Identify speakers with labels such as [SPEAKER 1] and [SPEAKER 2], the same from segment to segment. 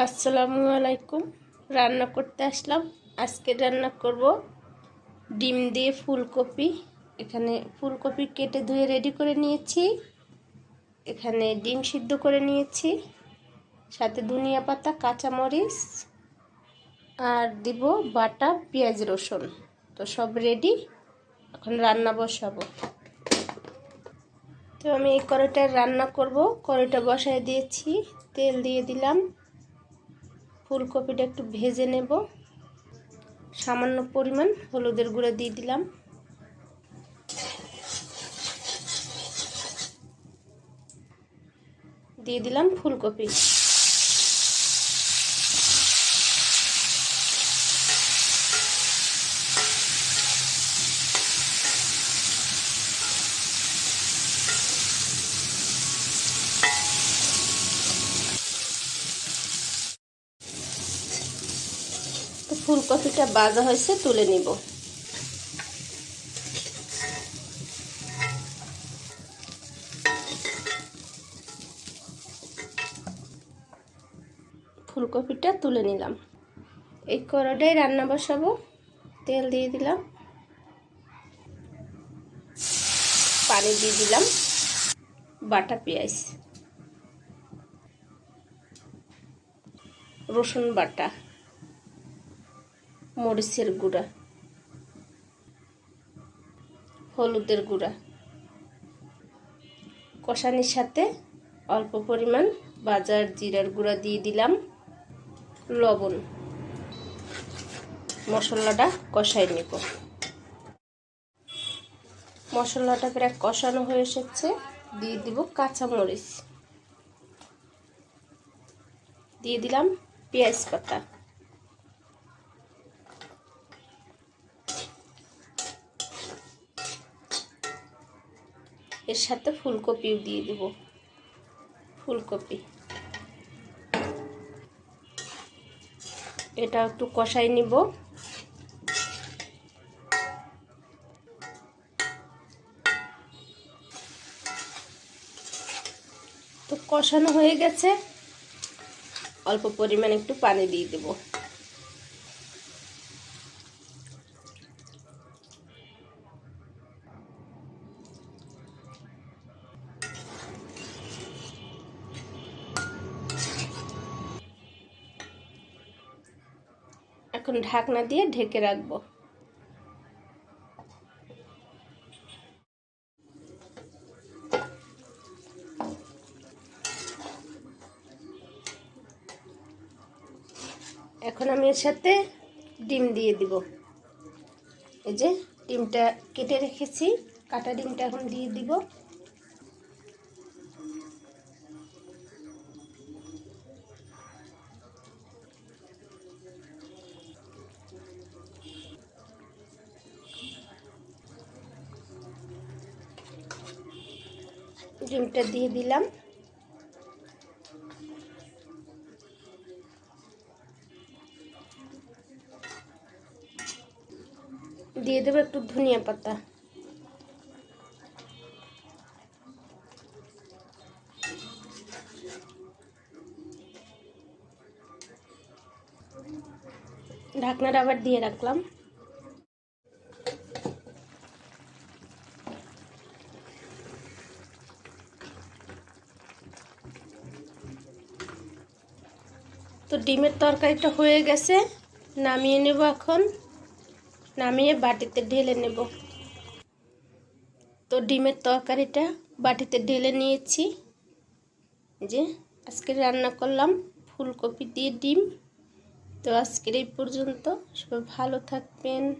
[SPEAKER 1] আসসালামু আলাইকুম। রান্না করতে আসলাম। আজকে রান্না করব ডিম দিয়ে ফুলকপি। এখানে ফুলকপি কেটে ধুয়ে রেডি করে নিয়েছি। এখানে ডিম সিদ্ধ করে নিয়েছি। সাথে ধনিয়া পাতা, কাঁচামরিচ আর দিব বাটা, পেঁয়াজ, রসুন। তো সব রেডি এখন রান্না বসাবো। তো আমি এই কড়াইটা রান্না করব। কড়াইটা বসায় দিয়েছি। তেল দিয়ে দিলাম। ফুলকপিটা একটু ভেজে নেব। সামান্য পরিমাণ হলুদের গুঁড়া দিয়ে দিলাম। দিয়ে দিলাম ফুলকপি। তো ফুলকপিটা বাজা হয়েছে, তুলে নিব। ফুলকপিটা তুলে নিলাম। এই কড়াটাই রান্না বসাবো, তেল দিয়ে দিলাম। পানি দিয়ে দিলাম। বাটা পেঁয়াজ। রসুন বাটা। মরিচের গুঁড়া, হলুদের গুঁড়া। কষানির সাথে অল্প পরিমাণ বাজার জিরার গুঁড়া দিয়ে দিলাম। লবণ। মশলাটা কষাই নেব। মশলাটা প্রায় কষানো হয়ে এসেছে। দিয়ে দিব কাঁচামরিচ। দিয়ে দিলাম পেঁয়াজ পাতা। এর সাথে ফুলকপিও দিয়ে দেব। ফুলকপি। এটা একটু কষাই নিব। তো কষানো হয়ে গেছে। অল্প পরিমাণ একটু পানি দিয়ে দেব। এখন ঢাকনা দিয়ে ঢেকে রাখব। এখন আমি এর সাথে ডিম দিয়ে দিব। এই যে ডিমটা কেটে রেখেছি, কাটা ডিমটা এখন দিয়ে দিব। ডিমটা দিয়ে দিলাম। দিয়ে দেবো একটু ধনিয়া পাতা। ঢাকনাটা আবার দিয়ে রাখলাম। তো ডিমের তরকারিটা হয়ে গেছে, নামিয়ে নেব এখন। নামিয়ে বাটিতে ঢেলে নেব। তো ডিমের তরকারিটা বাটিতে ঢেলে নিয়েছি। যে আজকে রান্না করলাম ফুলকপি দিয়ে ডিম। তো আজকের এই পর্যন্ত, সবাই ভালো থাকবেন।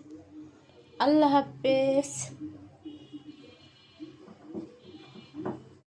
[SPEAKER 1] আল্লাহ হাফেজ।